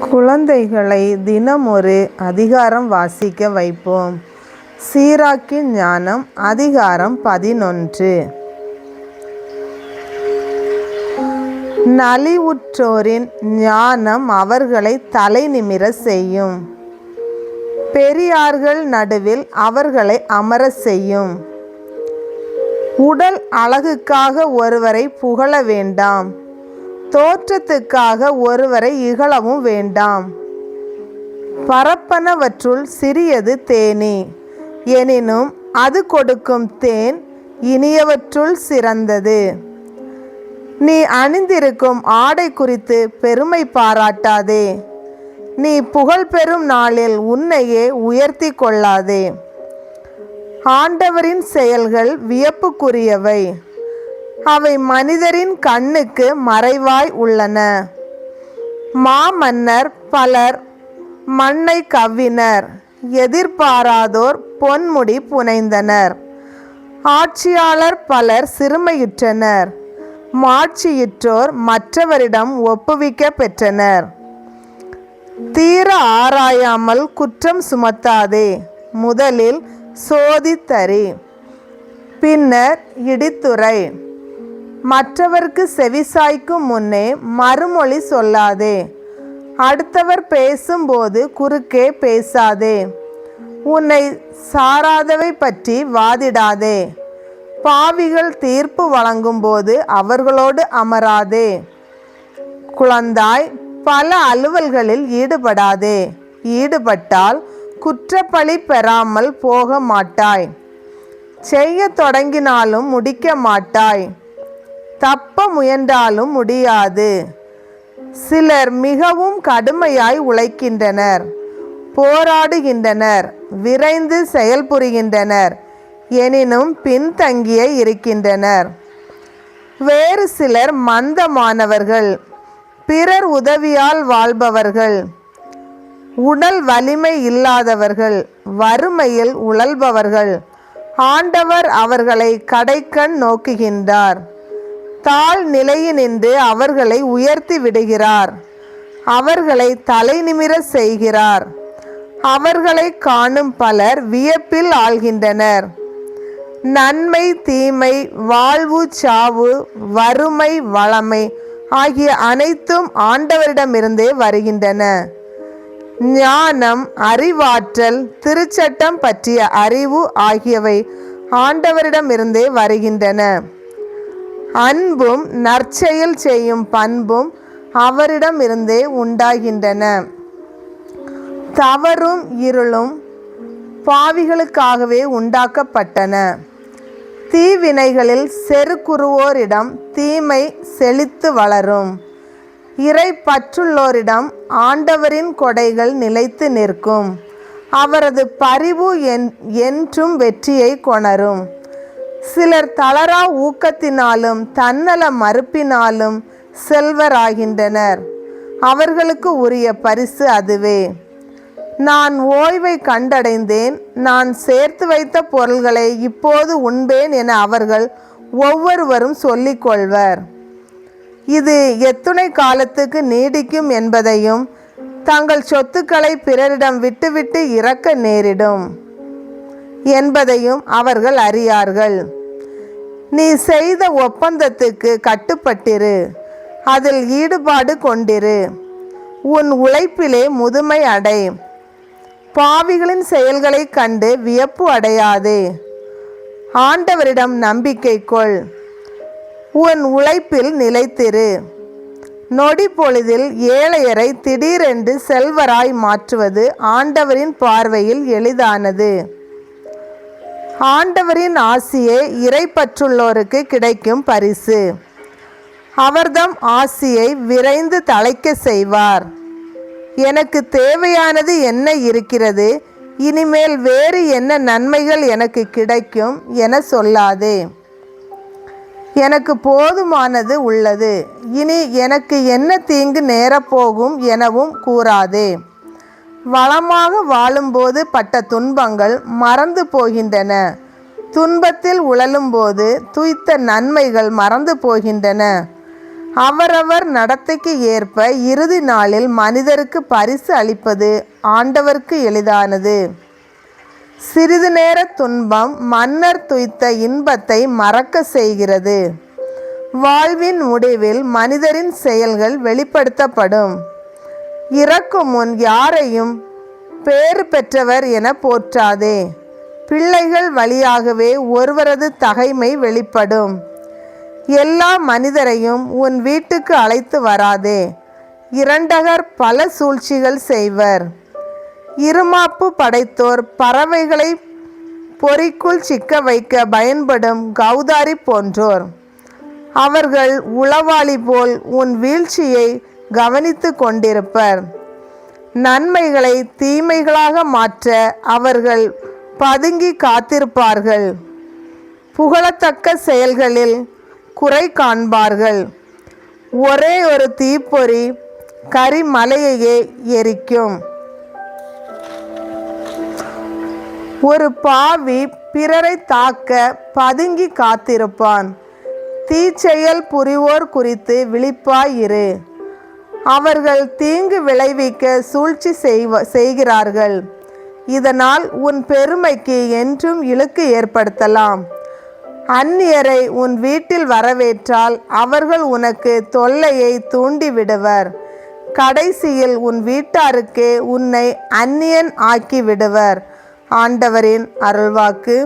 குழந்தைகளை தினமொரு அதிகாரம் வாசிக்க வைப்போம். சீராக்கின் ஞானம் அதிகாரம் பதினொன்று. நலிவுற்றோரின் ஞானம் அவர்களை தலை நிமிர செய்யும். பெரியார்கள் நடுவில் அவர்களை அமர செய்யும். உடல் அழகுக்காக ஒருவரை புகழ வேண்டாம். தோற்றத்துக்காக ஒருவரை இகழவும் வேண்டாம். பரப்பனவற்றுள் சிறியது தேனே எனினும் அது கொடுக்கும் தேன் இனியவற்றுள் சிறந்தது. நீ அணிந்திருக்கும் ஆடை குறித்து பெருமை பாராட்டாதே. நீ புகழ் பெறும் நாளில் உன்னையே உயர்த்தி கொள்ளாதே. ஆண்டவரின் செயல்கள் வியப்புக்குரியவை. அவை மனிதரின் கண்ணுக்கு மறைவாய் உள்ளன. மாமன்னர் பலர் மண்ணை கவ்வினர். எதிர்பாராதோர் பொன்முடி புனைந்தனர். ஆட்சியாளர் பலர் சிறுமையுற்றனர். மாட்சியுற்றோர் மற்றவரிடம் ஒப்புவிக்க பெற்றனர். தீர ஆராயாமல் குற்றம் சுமத்தாதே. முதலில் சோதித்தறி. பின்னர் இடித்துறை. மற்றவர்க்கு செவிசாய்க்கும் முன்னே மறுமொழி சொல்லாதே. அடுத்தவர் பேசும்போது குறுக்கே பேசாதே. உன்னை சாராதவை பற்றி வாதிடாதே. பாவிகள் தீர்ப்பு வழங்கும்போது அவர்களோடு அமராதே. குழந்தாய் பல அலுவல்களில் ஈடுபடாதே. ஈடுபட்டால் குற்றப்பழி பெறாமல் போக மாட்டாய். செய்ய தொடங்கினாலும் முடிக்க மாட்டாய். தப்ப முயன்றாலும் முடியாது. சிலர் மிகவும் கடுமையாய் உழைக்கின்றனர் போராடுகின்றனர் விரைந்து செயல்புரிகின்றனர் எனினும் பின்தங்கிய இருக்கின்றனர். வேறு சிலர் மந்தமானவர்கள் பிறர் உதவியால் வாழ்பவர்கள் உடல் வலிமை இல்லாதவர்கள் வறுமையில் உழல்பவர்கள் ஆண்டவர் அவர்களை கடைக்கண் நோக்குகின்றார். தாழ் நிலையினின்று அவர்களை உயர்த்தி விடுகிறார். அவர்களை தலை நிமிர செய்கிறார். அவர்களை காணும் பலர் வியப்பில் ஆள்கின்றனர். நன்மை தீமை வாழ்வு சாவு வறுமை வளமை ஆகிய அனைத்தும் ஆண்டவரிடமிருந்தே வருகின்றன. ஞானம் அறிவாற்றல் திருச்சட்டம் பற்றிய அறிவு ஆகியவை ஆண்டவரிடமிருந்தே வருகின்றன. அன்பும் நற்செயல் செய்யும் பண்பும் அவரிடமிருந்தே உண்டாகின்றன. தவறும் இருளும் பாவிகளுக்காகவே உண்டாக்கப்பட்டன. தீவினைகளில் செருக்குருவோரிடம் தீமை செழித்து வளரும். இறை பற்றுள்ளோரிடம் ஆண்டவரின் கொடைகள் நிலைத்து நிற்கும். அவரது பரிவு என் என்றும் வெற்றியை கொணரும். சிலர் தளரா ஊக்கத்தினாலும் தன்னல மறுப்பினாலும் செல்வராகின்றனர். அவர்களுக்கு உரிய பரிசு அதுவே. நான் ஓய்வை கண்டடைந்தேன். நான் சேர்த்து வைத்த பொருள்களை இப்போது உண்பேன் என அவர்கள் ஒவ்வொருவரும் சொல்லிக்கொள்வர் இது எத்துணை காலத்துக்கு நீடிக்கும் என்பதையும் தங்கள் சொத்துக்களை பிறரிடம் விட்டுவிட்டு இறக்க நேரிடும் என்பதையும் அவர்கள் அறியார்கள். நீ செய்த ஒப்பந்தத்துக்கு கட்டுப்பட்டிரு. அதில் ஈடுபாடு கொண்டிரு. உன் உழைப்பிலே முதுமை அடை. பாவிகளின் செயல்களை கண்டு வியப்பு அடையாதே. ஆண்டவரிடம் நம்பிக்கை கொள். உன் உழைப்பில் நிலைத்திரு. நொடி பொழுதில் ஏழையரை திடீரென்று செல்வராய் மாற்றுவது ஆண்டவரின் பார்வையில் எளிதானது. ஆண்டவரின் ஆசியே இறைப்பற்றுள்ளோருக்கு கிடைக்கும் பரிசு. அவர்தம் ஆசியை விரைந்து தலைக்க செய்வார். எனக்கு தேவையானது என்ன இருக்கிறது? இனிமேல் வேறு என்ன நன்மைகள் எனக்கு கிடைக்கும் என சொல்லாதே. எனக்கு போதுமானது உள்ளது. இனி எனக்கு என்ன தீங்கு நேரப்போகும் எனவும் கூறாதே. வளமாக வாழும்போது பட்ட துன்பங்கள் மறந்து போகின்றன. துன்பத்தில் உழலும்போது துய்த்த நன்மைகள் மறந்து போகின்றன. அவரவர் நடத்தைக்கு ஏற்ப இறுதி நாளில் மனிதருக்கு பரிசு அளிப்பது ஆண்டவருக்கு எளிதானது. சிறிது நேர துன்பம் மன்னர் துய்த்த இன்பத்தை மறக்க செய்கிறது. வாழ்வின் முடிவில் மனிதரின் செயல்கள் வெளிப்படுத்தப்படும். இறக்கும் முன் யாரையும் பேறு பெற்றவர் என போற்றாதே. பிள்ளைகள் வழியாகவே ஒருவரது தகைமை வெளிப்படும். எல்லா மனிதரையும் உன் வீட்டுக்கு அழைத்து வராதே. இரண்டகர் பல சூழ்ச்சிகள் செய்வர். இருமாப்பு படைத்தோர் பறவைகளை பொறிக்குள் சிக்க வைக்க பயன்படும் கௌதாரி போன்றோர். அவர்கள் உளவாளி போல் உன் வீழ்ச்சியை கவனித்து கொண்டிருப்பர். நன்மைகளை தீமைகளாக மாற்ற அவர்கள் பதுங்கி காத்திருப்பார்கள். புகழத்தக்க செயல்களில் குறை காண்பார்கள். ஒரே ஒரு தீப்பொறி கரிமலையையே எரிக்கும். ஒரு பாவி பிறரை தாக்க பதுங்கி காத்திருப்பான். தீச்செயல் புரிவோர் குறித்து விழிப்பாயிரு அவர்கள் தீங்கு விளைவிக்க சூழ்ச்சி செய்வ செய்கிறார்கள். இதனால் உன் பெருமைக்கு என்றும் இழுக்கு ஏற்படுத்தலாம். அந்நியரை உன் வீட்டில் வரவேற்றால் அவர்கள் உனக்கு தொல்லையை தூண்டிவிடுவர். கடைசியில் உன் வீட்டாருக்கு உன்னை அந்நியன் ஆக்கி விடுவர் ஆண்டவரின் அருள்வாக்கு.